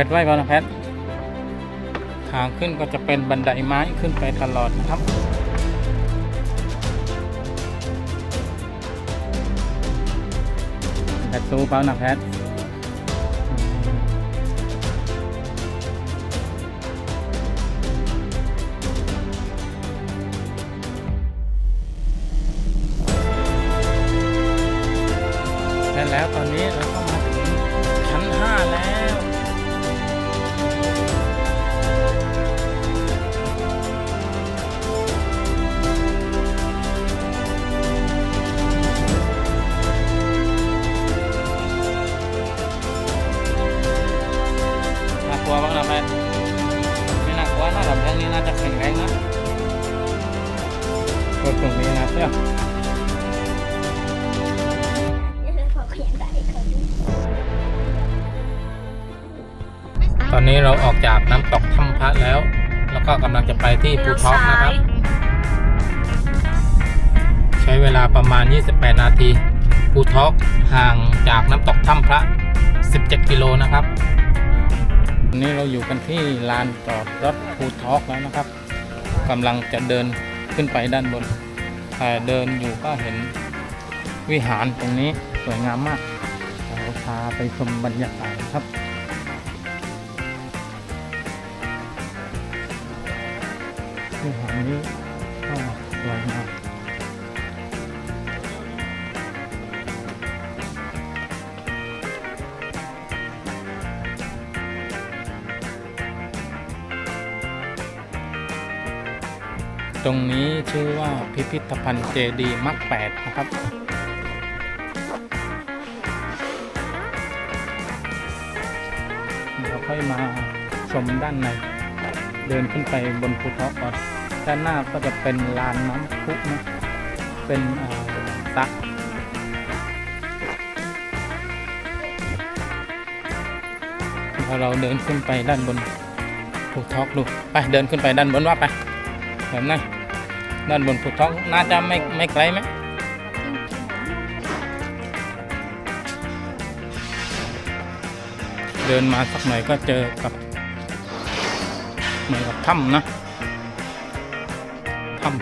พทไว้ก่อนนะแพททางขึ้นก็จะเป็นบันไดไม้ขึ้นไปตลอดนะครับแพทตู้เปล่านะแพทะแล้ว แล้วก็กำลังจะไปที่ภูท็อกนะครับ ใช้เวลาประมาณ 28 นาทีภูท็อกห่างจากน้ำตกถ้ำพระ 17 กิโลนะครับวันนี้เราอยู่กันที่ลานจอดรถภูท็อกแล้วนะครับกำลังจะเดินขึ้นไปด้านบนแต่เดินอยู่ก็เห็นวิหารตรงนี้สวยงามมากเราพาไปชมบรรยากาศครับ วิหารนี้ก็สวยงามตรงนี้ชื่อว่าพิพิธภัณฑ์เจดีมักแปดนะครับ เดี๋ยวค่อยมาชมด้านใน เดินขึ้นไปบนภูเขาก่อนด้านหน้าก็จะเป็นลานน้ำพุนะเป็นอ่าสระพอเราเดินขึ้นไปด้านบนภูทอกดูไปเดินขึ้นไปด้านบนว่าไปแบบนั้นด้านบนภูทอกน่าจะไม่ไม่ไกลไหมเดินมาสักหน่อยก็เจอกับ เหมือนกับถ้ำนะถ้ำ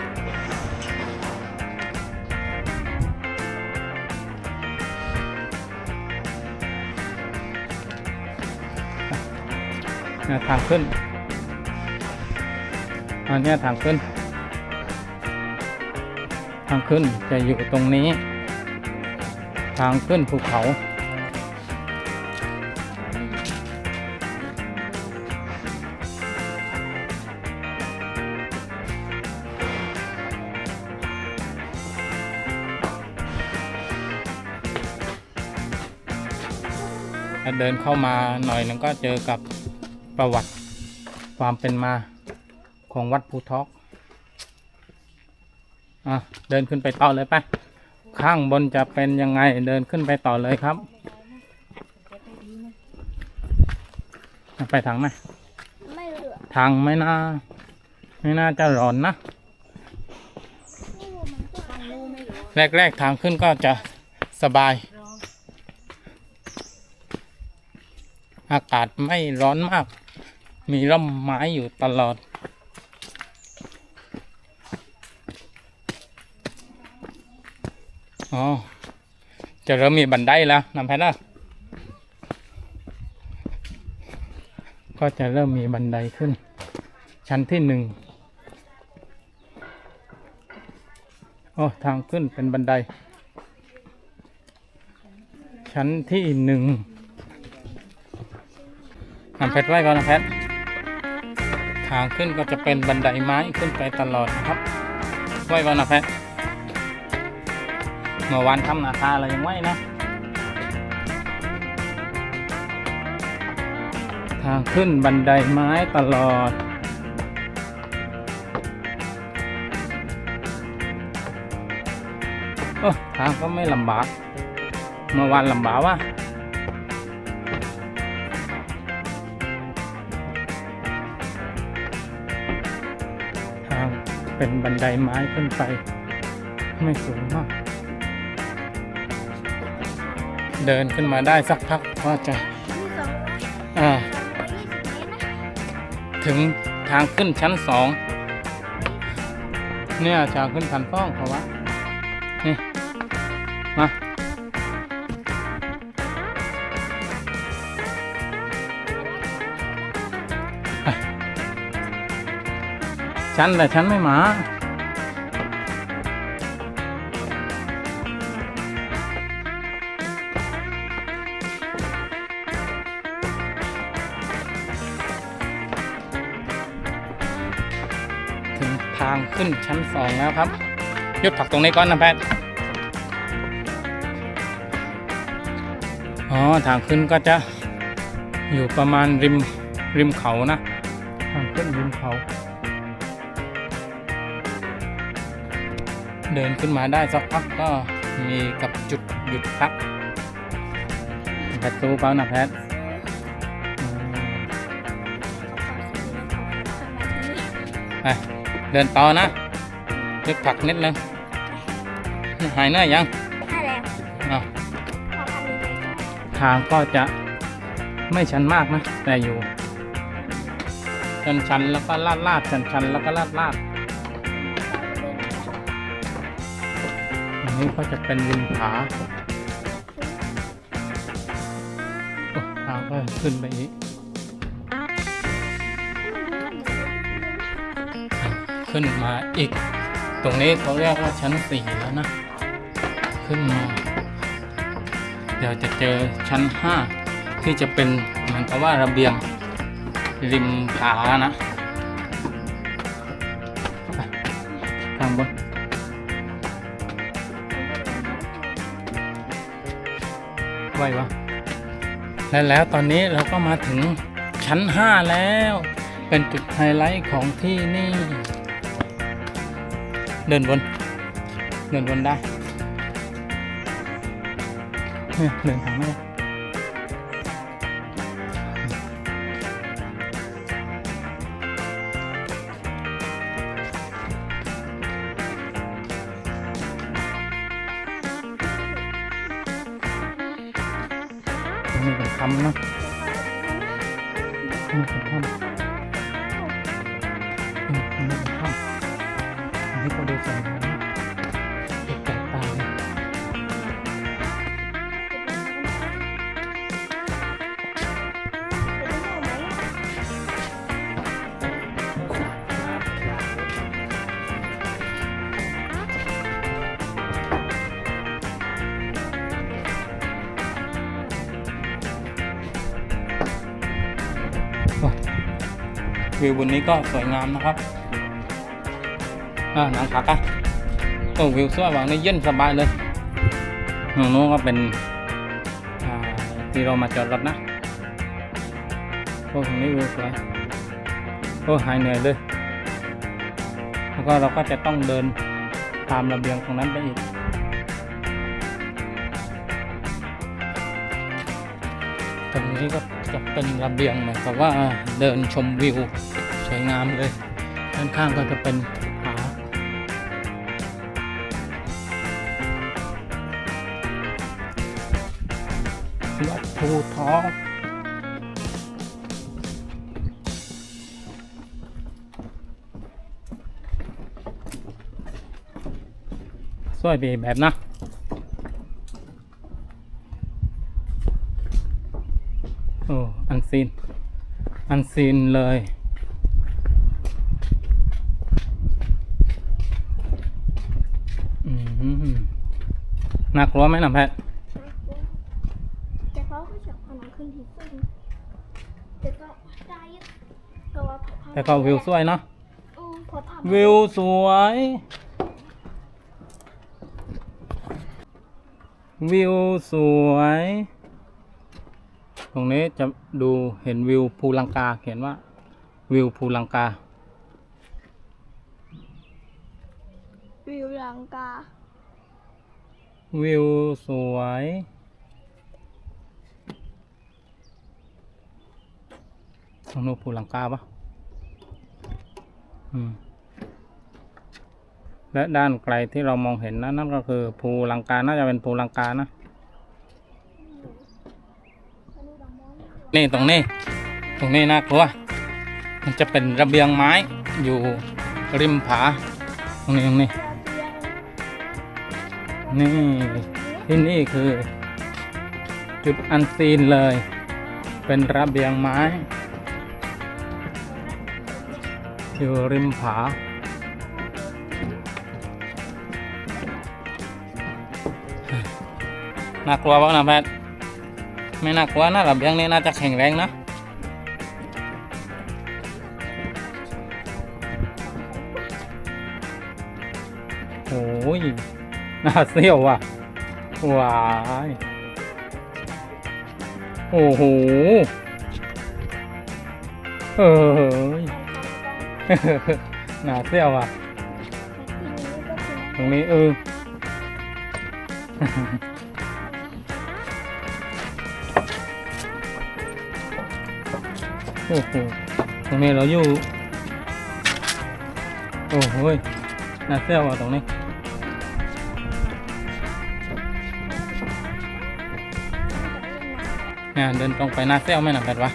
เนี่ยทางขึ้นอันนี้ทางขึ้น ทางขึ้นจะอยู่ตรงนี้ ทางขึ้นภูเขา ถ้าเดินเข้ามาหน่อยหนึงก็เจอกับประวัติความเป็นมาของวัดภูทอกอะเดินขึ้นไปต่อเลยไป ข้างบนจะเป็นยังไงเดินขึ้นไปต่อเลยครับ ไปทางไหนไม่เหลือทางไม่น่า ไม่น่าจะร้อนนะทางนู้นไม่เหลือแรกๆทางขึ้นก็จะสบาย อากาศไม่ร้อนมาก มีร่มไม้อยู่ตลอด อ๋อ จะเริ่มมีบันไดแล้วนำแพนะก็จะเริ่มมีบันไดขึ้น ชั้นที่หนึ่งโอ้ทางขึ้นเป็นบันได ชั้นที่หนึ่ง นำเพชรไว้ก่อนนะเพชรทางขึ้นก็จะเป็นบันไดไม้ขึ้นไปตลอดนะครับไว้ก่อนนะเพชรเมื่อวานทำนาคาอะไรยังไว้นะ ทางขึ้นบันไดไม้ตลอดโอ้ทางก็ไม่ลำบาก เมื่อวานลำบากวะ เป็นบันไดไม้ขึ้นไป ไม่สูงมาก เดินขึ้นมาได้สักพักก็จะมีสองอ่าสองถึงทางขึ้นชั้นสองเนี่ยทางขึ้นชั้นสองเขาวะ ฉันแต่ฉันไม่มาถึงทางขึ้นชั้นสองแล้วครับหยุดผักตรงนี้ก่อนนะแพทย์อ๋อ ทางขึ้นก็จะอยู่ประมาณริมริมเขานะ เดินขึ้นมาได้สักพักก็มีกับจุดหยุดพักประตูเปล่านะแพทย์อืมไปเดินต่อนะหยุดพักนิดนึงหายเหนื่อยยังให้แล้วอ้าวพอทำยังไงก็ทางก็จะไม่ชันมากนะ แต่อยู่ ชันชันๆแล้วก็ลาดลาดชันชันๆแล้วก็ลาดลาด นี้ก็จะเป็นริมผาโอ้ทางก็ขึ้นไปอีก ขึ้นมาอีก ตรงนี้เขาเรียกว่าชั้นสี่แล้วนะ ขึ้นมา เดี๋ยวจะเจอชั้นห้าที่จะเป็นเหมือนกับว่าระเบียงริมผานะ ไววะและแล้วตอนนี้เราก็มาถึงชั้น 5 แล้ว เป็นจุดไฮไลท์ของที่นี่ เดินบน เดินบนได้เนี่ยเดินทางไม่ได้ วิวบนนี้ก็สวยงามนะครับอ่าหนังผักอะโอ้วิวสวยหว่างนี่เย็นสบายเลยตรงนู้นก็เป็นที่เรามาจอดรถนะโอ้ตรงนี้วิวสวยโอ้หายเหนื่อยเลยแล้วก็เราก็จะต้องเดินตามระเบียงตรงนั้นไปอีก รงนี้ก็จะเป็นระเบียงหมือนกับว่าเดินชมวิวสวยงามเลย ด้านข้างก็จะเป็นผาวัดภูท้องสวยดีแบบนะ โอ้ อัน ซีน อันซีนเลยอืมน่ากลัวไหมน้ำแพทย์แต่เขาก็จะพนังขึ้นที่สูงแต่ก็ได้ก็ว่าพอแต่ก็วิวสวยเนาะอืมพอทำวิวสวย วิวสวยต รงนี้จะดูเห็นวิวภูลังกาเขียนว่าวิวภูลังกา วิวลังกา วิวสวย ตรงนู้นภูลังกาปะอืมและด้านไกลที่เรามองเห็นนะนั่นก็คือภูลังกา น่าจะเป็นภูลังกานะ นี่ตรงนี้ ตรงนี้น่ากลัว มันจะเป็นระเบียงไม้อยู่ริมผา ตรงนี้ตรงนี้ นี่ที่นี่คือ จุดอันซีนเลย เป็นระเบียงไม้ อยู่ริมผาน่ากลัวบ้างนะแพทย์ ไม่น่ากลัวนะระเบียงนี้น่าจะแข็งแรงนะโอ้ยน่าเสียวว่ะว้ายโอ้โหเฮ้ยน่าเสียวว่ะ ตรงนี้เออ โอ้โหตรงนี้เราอยู่ โอ้โหยน่าเสียวว่ะตรงนี้เนี่ยเดินตรงไปหน้าเซี่ยวไหมนะแพทย์วะ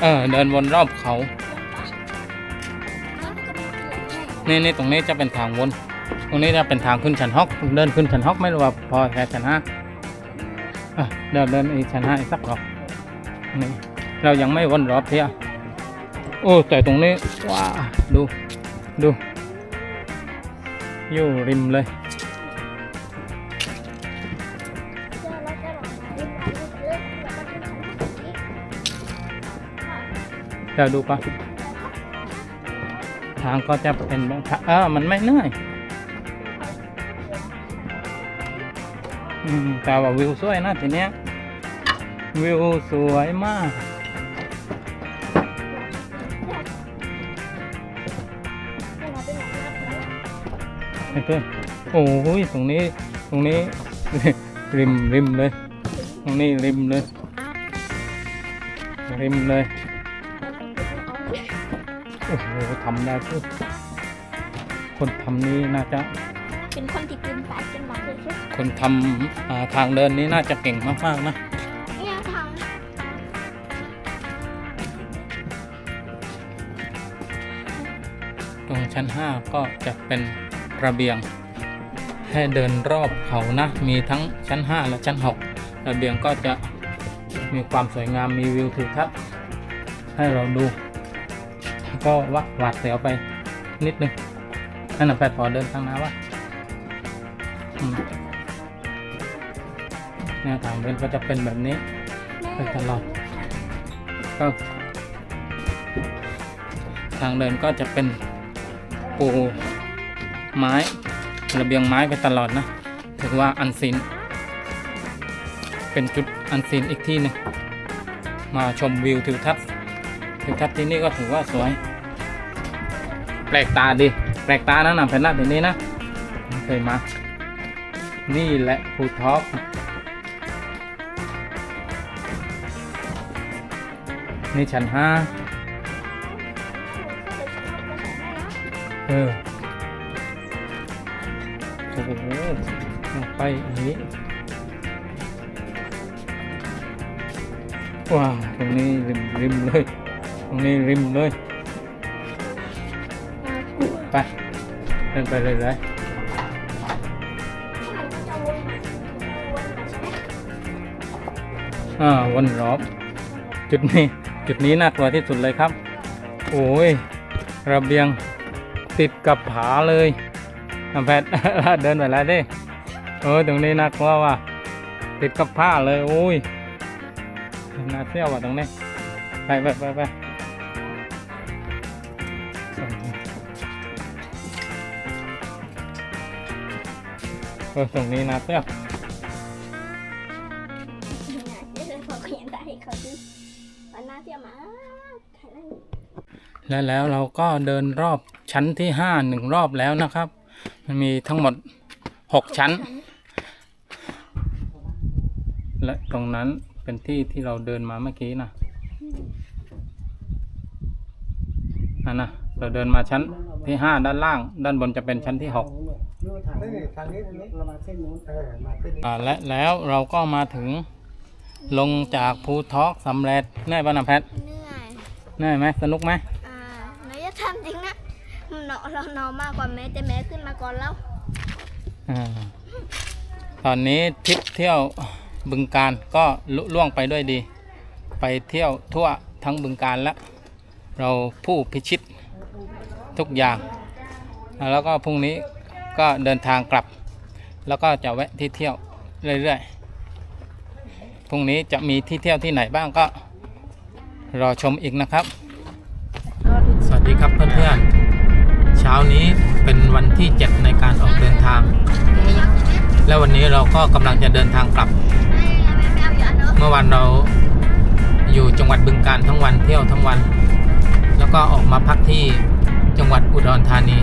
เออ เดินวนรอบเขา นี่นี่ตรงนี้จะเป็นทางวน ตรงนี้จะเป็นทางขึ้นชั้นฮอก เดินขึ้นชั้นฮอกไม่รู้ว่าพอแค่ชั้นห้าอะเดินเดินอีกชั้นห้าอีกสักรอบ นี่เรายังไม่วนรอบเที่ยโอ้แต่ตรงนี้ว้าดูดูอยู่ริมเลยเดี๋ยวดูก่อนทางก็จะเป็นแบบเออมันไม่เหนื่อยอืมแต่ว่าวิวสวยนะทีเนี้ย วิวสวยมาก ไอ้เพื่อนโอ้ยตรงนี้ ตรงนี้ ริมริมเลย ตรงนี้ริมเลย ริมเลย โอ้โหทำได้ทุกคนทำนี้น่าจะ เป็นคนที่กินสายกินหลังเลยใช่ไหมคนทำอ่าทางเดินนี้น่าจะเก่งมาก ๆ นะ ชั้น 5 ก็จะเป็นระเบียง ให้เดินรอบเขานะ มีทั้งชั้น 5 และชั้น 6 ระเบียงก็จะมีความสวยงามมีวิวทิวทัศน์ให้เราดู ก็วัดหวาดเสียวไปนิดนึงนั่นน่ะแปดพอเดินข้างน้าวะแนวทางเดินก็จะเป็นแบบนี้ไปตลอดก็ทางเดินก็จะเป็น ปูไม้ระเบียงไม้ไปตลอดนะ ถือว่าอันซีนเป็นจุดอันซีนอีกที่หนึงมาชมวิวทิวทัศน์ทิวทัศน์ที่นี่ก็ถือว่าสวย แปลกตาดี แปลกตานะนำเป็นหน้าที่นี้นะเคยมา นี่แหละภูท็อกนี่ชั้นห้า ออโอ้โหลงไปอย่างนี้ว้าวตรงนี้ริมริมเลย ตรงนี้ริมเลย ไปเดินไปเลยเลยอ่าวนรอบ จุดนี้ จุดนี้น่ากลัวที่สุดเลยครับ โอ้ย ระเบียง ติดกับผาเลยน้ำแพทเดินไปแล้วดิเออตรงนี้น่ากลัวว่ะติดกับผ้าเลยโอ้ยน่าเที่ยวว่ะตรงนี้ไปไปไปไปเออตรงนี้น่าเที่ยวเนี่ยเขาก็ยังได้เขาดิวันหน้าเที่ยวมาใครได้ และแล้วเราก็เดินรอบชั้นที่ห้าหนึ่งรอบแล้วนะครับ มันมีทั้งหมดหกชั้น และตรงนั้นเป็นที่ที่เราเดินมาเมื่อกี้นะนั่นนะเราเดินมาชั้นที่ห้าด้านล่าง ด้านบนจะเป็นชั้นที่หกนี่นี่ทางนี้ทางนี้เรามาเส้นนู้นเออมาเส้นนี้อ่าและแล้วเราก็มาถึงลงจากภูทอกสำเร็จแน่ป่ะนะแพท เหนื่อยน่าไหมสนุกไหมอ่าหนูจะทำจริงนะหนอเรานอนมากกว่าแม่แต่แม่ขึ้นมาก่อนแล้วอ่าตอนนี้ทริปเที่ยวบึงการก็ลุล่วงไปด้วยดี ไปเที่ยวทั่วทั้งบึงการแล้ว เราผู้พิชิตทุกอย่าง แล้วก็พรุ่งนี้ก็เดินทางกลับ แล้วก็จะแวะที่เที่ยวเรื่อยๆพรุ่งนี้จะมีที่เที่ยวที่ไหนบ้างก็ รอชมอีกนะครับ สวัสดีครับเพื่อนๆเช้านี้เป็นวันที่ 7 ในการออกเดินทาง และวันนี้เราก็กำลังจะเดินทางกลับ เมื่อวันเราอยู่จังหวัดบึงการทั้งวันเที่ยวทั้งวัน แล้วก็ออกมาพักที่จังหวัดอุดรธานี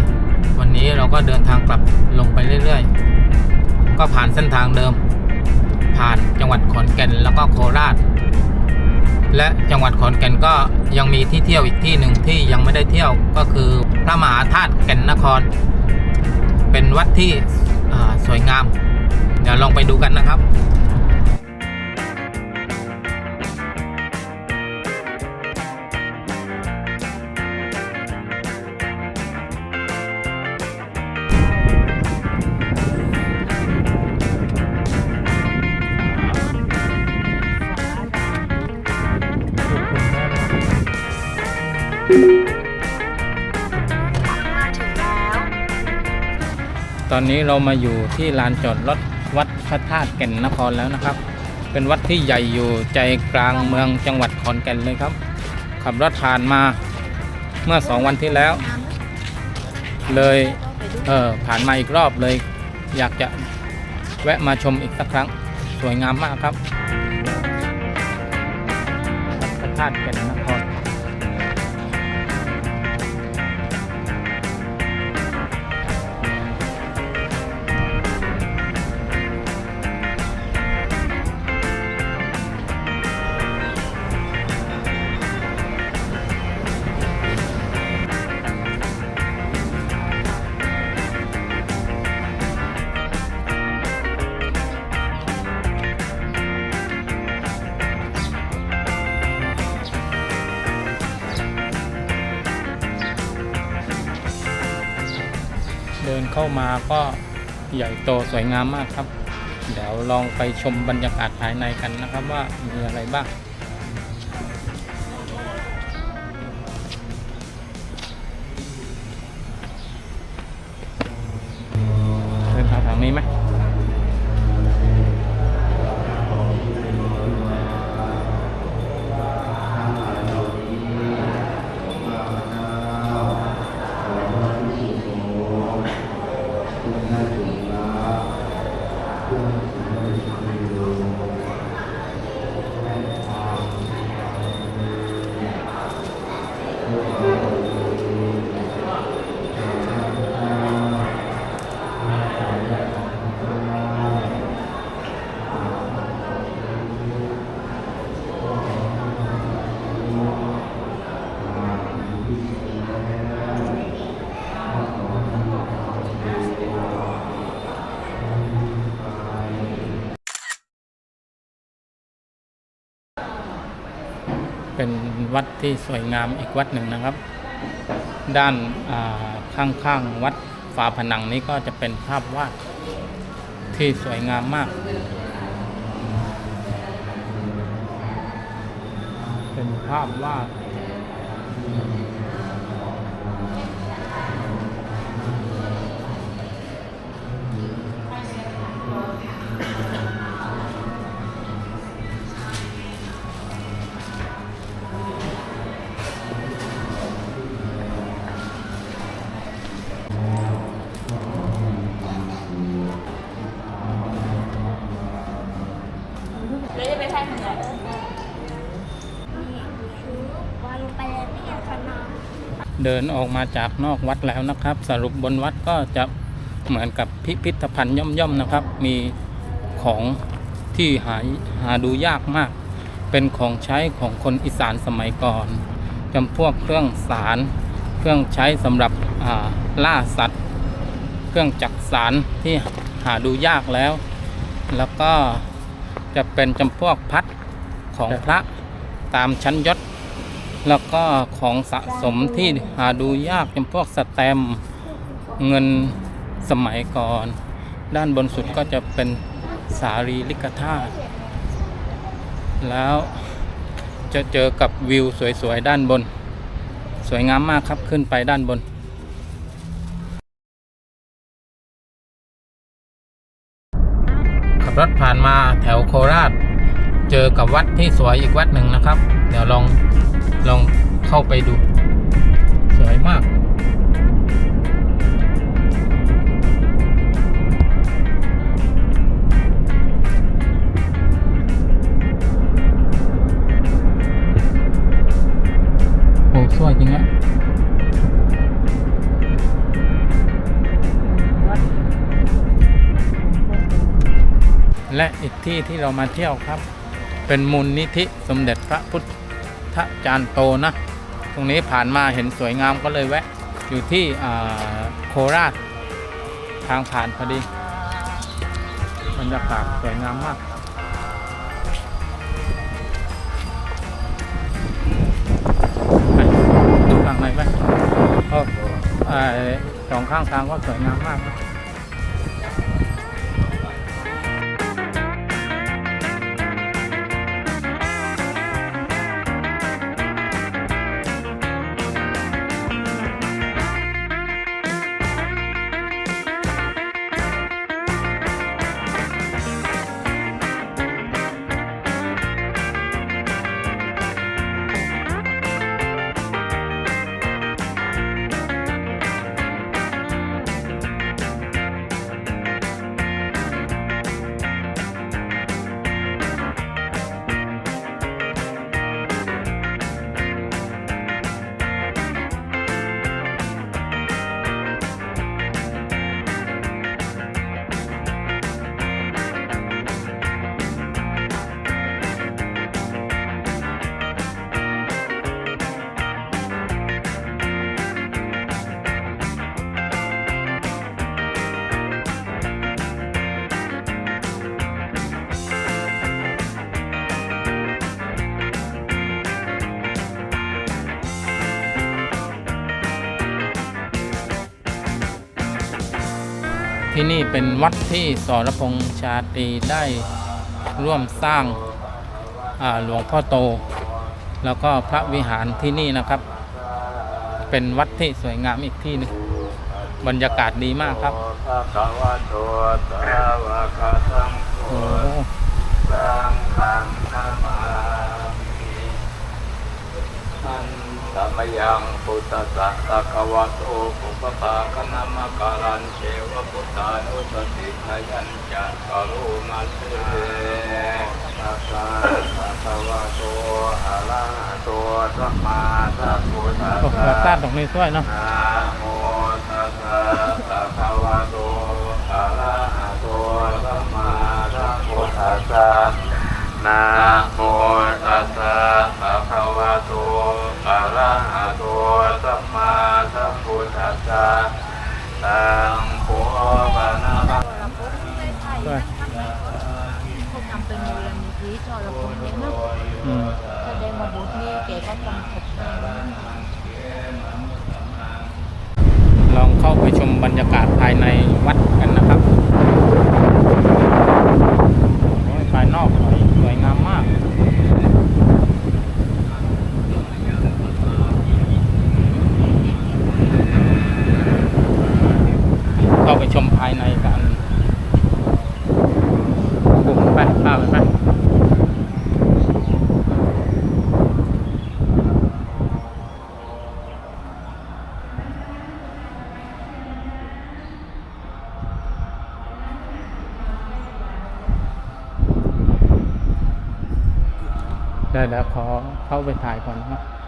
วันนี้เราก็เดินทางกลับลงไปเรื่อยๆ ก็ผ่านเส้นทางเดิม ผ่านจังหวัดขอนแก่นแล้วก็โคราช และจังหวัดขอนแก่นก็ยังมีที่เที่ยวอีกที่หนึ่งที่ยังไม่ได้เที่ยวก็คือพระมหาธาตุแก่นนคร เป็นวัดที่สวยงาม เดี๋ยวลองไปดูกันนะครับ อนนี้เรามาอยู่ที่ลานจอดรถวัดพระธาตุแก่นนครแล้วนะครับ เป็นวัดที่ใหญ่อยู่ใจกลางเมืองจังหวัดขอนแก่นเลยครับ ขับรถผ่านมาเมื่อสองวันที่แล้ว เลยเออผ่านมาอีกรอบเลย อยากจะแวะมาชมอีกสักครั้งสวยงามมากครับพระธาตุแก่นนคร ตสวยงามมากครับ เดี๋ยวลองไปชมบรรยากาศภายในกันนะครับ ว่ามีอะไรบ้าง วัดที่สวยงามอีกวัดหนึ่งนะครับ ด้านาข้างๆวัดฝาผนังนี้ก็จะเป็นภาพวาดที่สวยงามมาก เป็นภาพวาด เดินออกมาจากนอกวัดแล้วนะครับ สรุปบนวัดก็จะเหมือนกับพิพิธภัณฑ์ย่อมๆนะครับ มีของที่หาหาดูยากมาก เป็นของใช้ของคนอีสานสมัยก่อนจำพวกเครื่องสาร เครื่องใช้สำหรับล่าสัตว์ เครื่องจักสารที่หาดูยากแล้ว แล้วก็ จะเป็นจำพวกพัดของพระตามชั้นยศ แล้วก็ของสะสมที่หาดูยากอย่างพวกสแตมป์เงินสมัยก่อน ด้านบนสุดก็จะเป็นสารีริกธาตุแล้วจะเจอกับวิวสวยๆ ด้านบน สวยงามมากครับขึ้นไปด้านบน รถผ่านมาแถวโคราช เจอกับวัดที่สวยอีกวัดหนึ่งนะครับ เดี๋ยวลองลองเข้าไปดู สวยมากโอ้สวยจริงอะ และอีกที่ที่เรามาเที่ยวครับ เป็นมูลนิธิสมเด็จพระพุทธจารย์โตนะ ตรงนี้ผ่านมาเห็นสวยงามก็เลยแวะ อยู่ที่โคราช ทางผ่านพอดีบรรยากาศสวยงามมากไปดูข้างในไหมโอ้สองข้างทางก็สวยงามมากนะ นี่เป็นวัดที่สรพงษ์ชาตรีได้ร่วมสร้างาหลวงพ่อโต แล้วก็พระวิหารที่นี่นะครับ เป็นวัดที่สวยงามอีกที่หนึงบรรยากาศดีมากครับโอ้โห สังฆังนามามิอั นตมยังพุทธสสะภะคะวะโตปุปปะคะนามะกาลันเชวพุทธานุสติทายัญจะกะโลมาเตสัสสะภะคะวะโตอะระหะโตสัมมาสัมพุทธัสสะปราสาทตรงนี้สวยเนาะนะโมตัสสะภะคะวะโตอะระหะโตสัมมาสัมพุทธัสสะนะโมตัสสะภะคะวะโตอะระหะโตสั มาสัมพุทธัสสะตังโพปะนะภะสวยเขาทำเป็นมูลนิธิชรพงเนี่ยนะแสดงว่าบุตรนี่แกก็ต้องขบลองเข้าไปชมบรรยากาศภายในวัดกันนะครับภายนอกสวยงามมาก เข้าไปชมภายในกันบุกไปข้าไปไปได้แล้วขอเข้าไปถ่ายก่อนนะครับ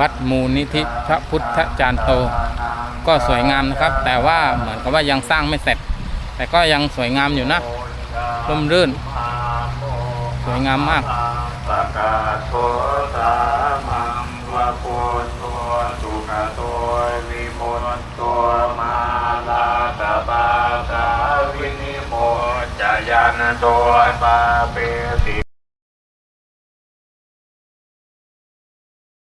วัดมูลนิธิพระพุทธจารย์โต ก็สวยงามนะครับ แต่ว่าเหมือนกับว่ายังสร้างไม่เสร็จ แต่ก็ยังสวยงามอยู่นะร่มรื่น สวยงามมากสกาโทสามังวะโพตัวมาลาตาบาตาวินิโมจายานตัวปา